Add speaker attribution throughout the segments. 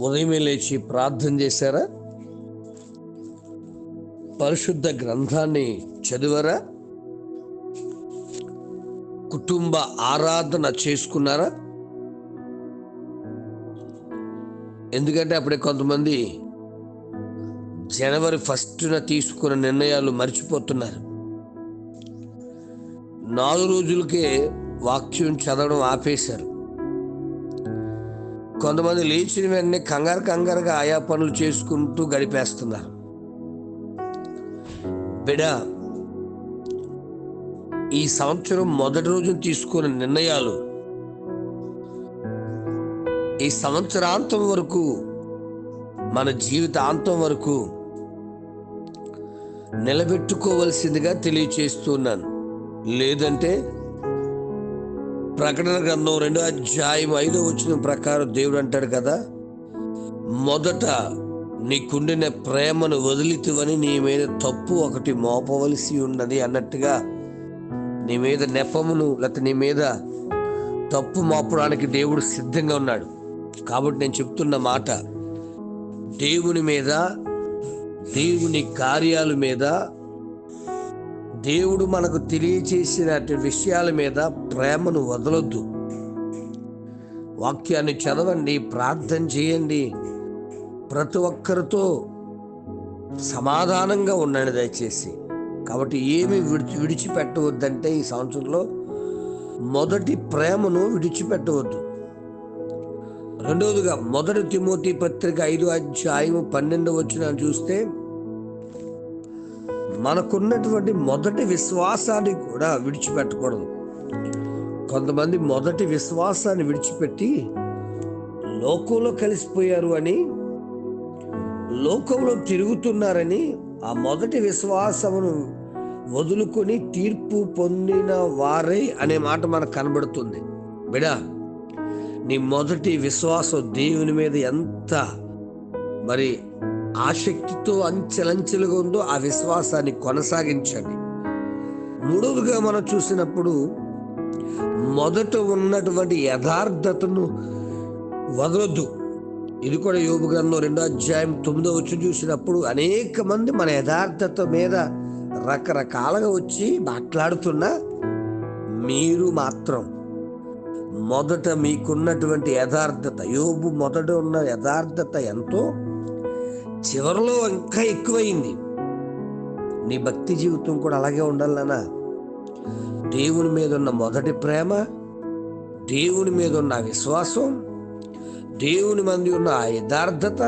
Speaker 1: ఉదయమే లేచి ప్రార్థన చేశారా? పరిశుద్ధ గ్రంథాన్ని చదివరా? కుటుంబ ఆరాధన చేసుకున్నారా? ఎందుకంటే అప్పుడే కొంతమంది జనవరి ఫస్ట్న తీసుకున్న నిర్ణయాలు మర్చిపోతున్నారు. నాలుగు రోజులకే వాక్యం చదవడం ఆపేశారు. కొంతమంది లేచిన వెంటనే కంగారు కంగారుగా ఆయా పనులు చేసుకుంటూ గడిపేస్తున్నారు. బిడ ఈ సంవత్సరం మొదటి రోజున తీసుకున్న నిర్ణయాలు ఈ సంవత్సరాంతం వరకు మన జీవితాంతం వరకు నిలబెట్టుకోవలసిందిగా తెలియచేస్తున్నాను లేదంటే ప్రకటన గ్రంథం రెండో అధ్యాయం ఐదో వచ్చిన ప్రకారం దేవుడు అంటాడు కదా మొదట నీకుండిన ప్రేమను వదిలితువని నీ మీద తప్పు ఒకటి మోపవలసి ఉన్నది అన్నట్టుగా నీ మీద నెపమును లేకపోతే నీ మీద తప్పు మోపడానికి దేవుడు సిద్ధంగా ఉన్నాడు. కాబట్టి నేను చెప్తున్న మాట దేవుని మీద దేవుని కార్యాల మీద దేవుడు మనకు తెలియచేసిన విషయాల మీద ప్రేమను వదలొద్దు. వాక్యాన్ని చదవండి ప్రార్థన చేయండి. ప్రతి ఒక్కరితో సమాధానంగా ఉండండి దయచేసి. కాబట్టి ఏమి విడిచి విడిచిపెట్టవద్దంటే ఈ సంవత్సరంలో మొదటి ప్రేమను విడిచిపెట్టవద్దు. రెండవదిగా మొదటి తిమోతి పత్రిక ఐదు అధ్యాయం పన్నెండు వచ్చిన చూస్తే మనకున్నటువంటి మొదటి విశ్వాసాన్ని కూడా విడిచిపెట్టకూడదు. కొంతమంది మొదటి విశ్వాసాన్ని విడిచిపెట్టి లోకంలో కలిసిపోయారు అని లోకంలో తిరుగుతున్నారని ఆ మొదటి విశ్వాసమును వదులుకొని తీర్పు పొందిన వారే అనే మాట మనకు కనబడుతుంది. బిడా నీ మొదటి విశ్వాసం దేవుని మీద ఎంత మరి ఆసక్తితో అంచెలంచెలుగా ఉందో ఆ విశ్వాసాన్ని కొనసాగించండి. మూడవదిగా మనం చూసినప్పుడు మొదట ఉన్నటువంటి యథార్థతను వదలొద్దు. ఇది కూడా యోగు గ్రంథం రెండో అధ్యాయం తొమ్మిదో వచ్చి చూసినప్పుడు అనేక మంది మన యథార్థత మీద రకరకాలుగా వచ్చి మాట్లాడుతున్నా మీరు మాత్రం మొదట మీకున్నటువంటి యథార్థత యోబు మొదట ఉన్న యథార్థత ఎంతో? చివరిలో ఇంకా ఎక్కువైంది. నీ భక్తి జీవితం కూడా అలాగే ఉండాలనా దేవుని మీద ఉన్న మొదటి ప్రేమ దేవుని మీద ఉన్న విశ్వాసం దేవుని మంది ఉన్న ఆ యథార్థత.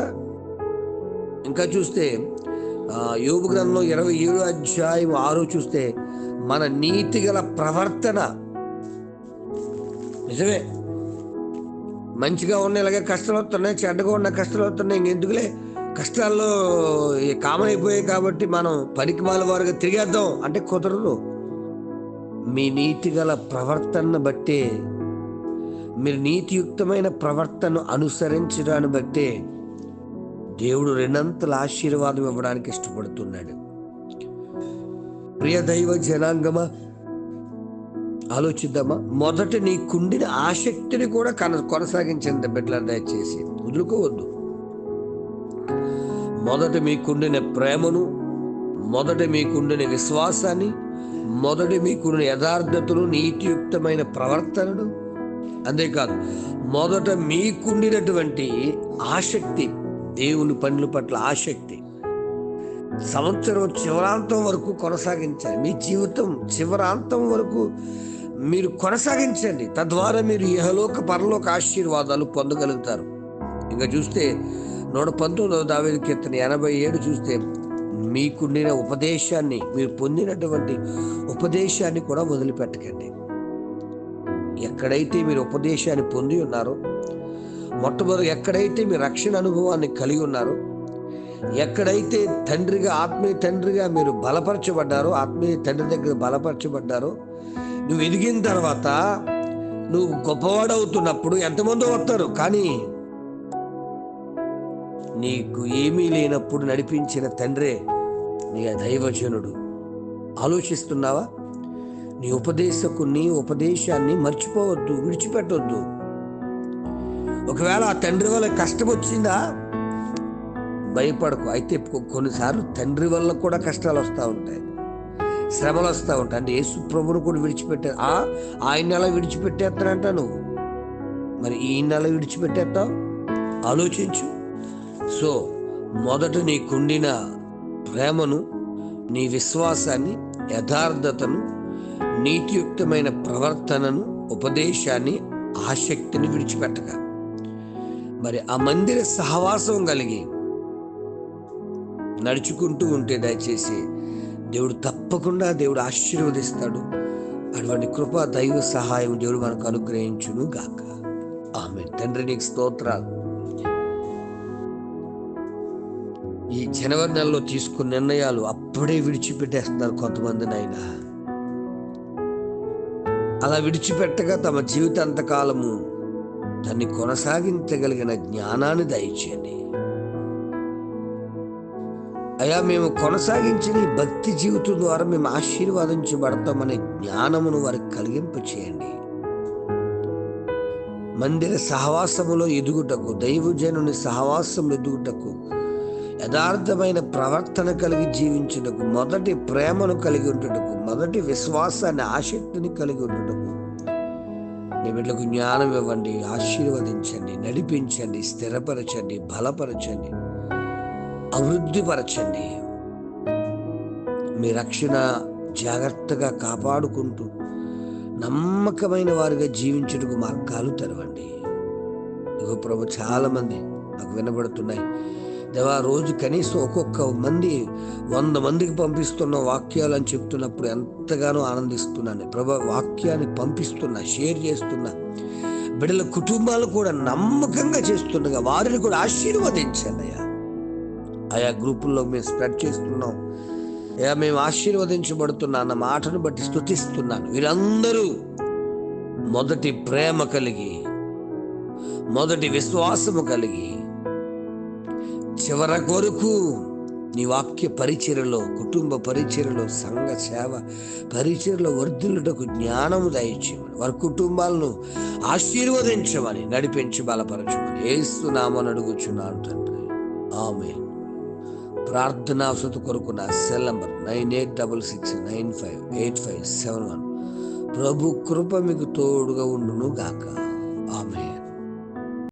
Speaker 1: ఇంకా చూస్తే యోగు గ్రంథంలో ఇరవై ఏడు అధ్యాయం ఆరు చూస్తే మన నీతి గల ప్రవర్తన. నిజమే. మంచిగా ఉన్న ఇలాగే కష్టాలు వస్తున్నాయి చెడ్డగా ఉన్న కష్టాలు వస్తున్నాయి ఇంకెందుకులే? కష్టాల్లో కామన్ అయిపోయాయి కాబట్టి మనం పనికి మాల వారుగా తిరిగేద్దాం. అంటే కుదరదు. మీ నీతి గల ప్రవర్తనను బట్టే మీరు నీతియుక్తమైన ప్రవర్తన అనుసరించడాన్ని బట్టే దేవుడు రెండంతల ఆశీర్వాదం ఇవ్వడానికి ఇష్టపడుతున్నాడు. ప్రియ దైవ జనాంగమా ఆలోచిద్దామా? మొదట నీ కుండిన ఆసక్తిని కూడా కన కొనసాగించండి బిడ్డల దయచేసి. వదులుకోవద్దు. మొదట మీకుండిన ప్రేమను మొదట మీకుండిన విశ్వాసాన్ని మొదట మీకుండిన యథార్థతను నీతియుక్తమైన ప్రవర్తనను. అంతేకాదు మొదట మీకుండినటువంటి ఆసక్తి దేవుని పనుల పట్ల ఆసక్తి. సంవత్సరం చివరాంతం వరకు కొనసాగించాలి. మీ జీవితం చివరాంతం వరకు మీరు కొనసాగించండి. తద్వారా మీరు ఇహలోక పరలోక ఆశీర్వాదాలు పొందగలుగుతారు. ఇంకా చూస్తే నూట పంతొమ్మిదవ దావేది కీర్తన ఎనభై ఏడు చూస్తే మీకుండిన ఉపదేశాన్ని మీరు పొందినటువంటి ఉపదేశాన్ని కూడా వదిలిపెట్టకండి. ఎక్కడైతే మీరు ఉపదేశాన్ని పొంది ఉన్నారో మొట్టమొదటి ఎక్కడైతే మీ రక్షణ అనుభవాన్ని కలిగి ఉన్నారో ఎక్కడైతే తండ్రిగా ఆత్మీయ తండ్రిగా మీరు బలపరచబడ్డారో ఆత్మీయ తండ్రి దగ్గర బలపరచబడ్డారో నువ్వు ఎదిగిన తర్వాత నువ్వు గొప్పవాడవుతున్నప్పుడు ఎంతమంది వస్తారు. కానీ నీకు ఏమీ లేనప్పుడు నడిపించిన తండ్రే నీ దైవజనుడు. ఆలోచిస్తున్నావా? నీ ఉపదేశకుని ఉపదేశాన్ని మర్చిపోవద్దు విడిచిపెట్టొద్దు. ఒకవేళ ఆ తండ్రి వల్ల కష్టం వచ్చిందా భయపడకు. అయితే కొన్నిసార్లు తండ్రి వల్ల కూడా కష్టాలు వస్తూ ఉంటాయి. శ్రమలు వస్తూ ఉంటాయి. అంటే యేసు ప్రభును కూడా విడిచిపెట్టే ఆయన నెల విడిచిపెట్టేస్తానంట నువ్వు? మరి ఈ నెల విడిచిపెట్టేస్తావు ఆలోచించు. సో మొదట నీకుండిన ప్రేమను నీ విశ్వాసాన్ని యథార్థతను నీతియుక్తమైన ప్రవర్తనను ఉపదేశాన్ని ఆసక్తిని విడిచిపెట్టక. మరి ఆ మందిర సహవాసం కలిగి నడుచుకుంటూ ఉంటే దయచేసి దేవుడు తప్పకుండా దేవుడు ఆశీర్వదిస్తాడు. అటువంటి కృప దైవ సహాయం దేవుడు మనకు అనుగ్రహించును గాక ఆమె తండ్రి నీకు స్తోత్రాలు. ఈ జనవరి నెలలో తీసుకున్న నిర్ణయాలు అప్పుడే విడిచిపెట్టేస్తున్నారు కొంతమంది నాయనా. అలా విడిచిపెట్టగా తమ జీవితాంతకాలము దాన్ని కొనసాగించగలిగిన జ్ఞానాన్ని దయచేయండి. అయ్యా మేము కొనసాగించిన ఈ భక్తి జీవితం ద్వారా మేము ఆశీర్వాదించబడతామనే జ్ఞానమును వారికి కలిగింప చేయండి మందిర సహవాసములో ఎదుగుటకు దైవజనుని సహవాసములు ఎదుగుటకు యథార్థమైన ప్రవర్తన కలిగి జీవించుటకు మొదటి ప్రేమను కలిగి ఉంటుటకు మొదటి విశ్వాసాన్ని ఆసక్తిని కలిగి ఉంటుటకు నీ బిడ్డలకు జ్ఞానం ఇవ్వండి ఆశీర్వదించండి నడిపించండి స్థిరపరచండి బలపరచండి అభివృద్ధిపరచండి. మీ రక్షణ జాగ్రత్తగా కాపాడుకుంటూ నమ్మకమైన వారిగా జీవించుటకు మార్గాలు తెరవండి. ఇగో ప్రభు చాలామంది నాకు వినబడుతున్నాయి. దేవా రోజు కనీసం ఒక్కొక్క మంది వంద మందికి పంపిస్తున్న వాక్యాలు అని చెప్తున్నప్పుడు ఎంతగానో ఆనందిస్తున్నాను. ప్రభా వాక్యాన్ని పంపిస్తున్నా షేర్ చేస్తున్నా. బిడ్డల కుటుంబాలు కూడా నమ్మకంగా చేస్తుండగా వారిని కూడా ఆశీర్వదించండి అయ్యా. ఆయా గ్రూపుల్లో మేము స్ప్రెడ్ చేస్తున్నాం. అయ్యా మేము ఆశీర్వదించబడుతున్నా అన్న మాటను బట్టి స్థుతిస్తున్నాను వీరందరూ మొదటి ప్రేమ కలిగి మొదటి విశ్వాసము కలిగి చివర కొరకు నీ వాక్య పరిచర్యలో కుటుంబ పరిచయలో సంఘ సేవ పరిచర్యలో వర్ధులుటకు జ్ఞానము దయచేయమని వారి కుటుంబాలను ఆశీర్వదించమని నడిపించి బలపరచమని ఏస్తున్నామని అడుగుచున్నాను తండ్రి. ఆమె ప్రార్థనా సుత కొరకు నా cell number nine eight double six nine five eight five seven one. ప్రభు కృప మీకు తోడుగా ఉండును గాక.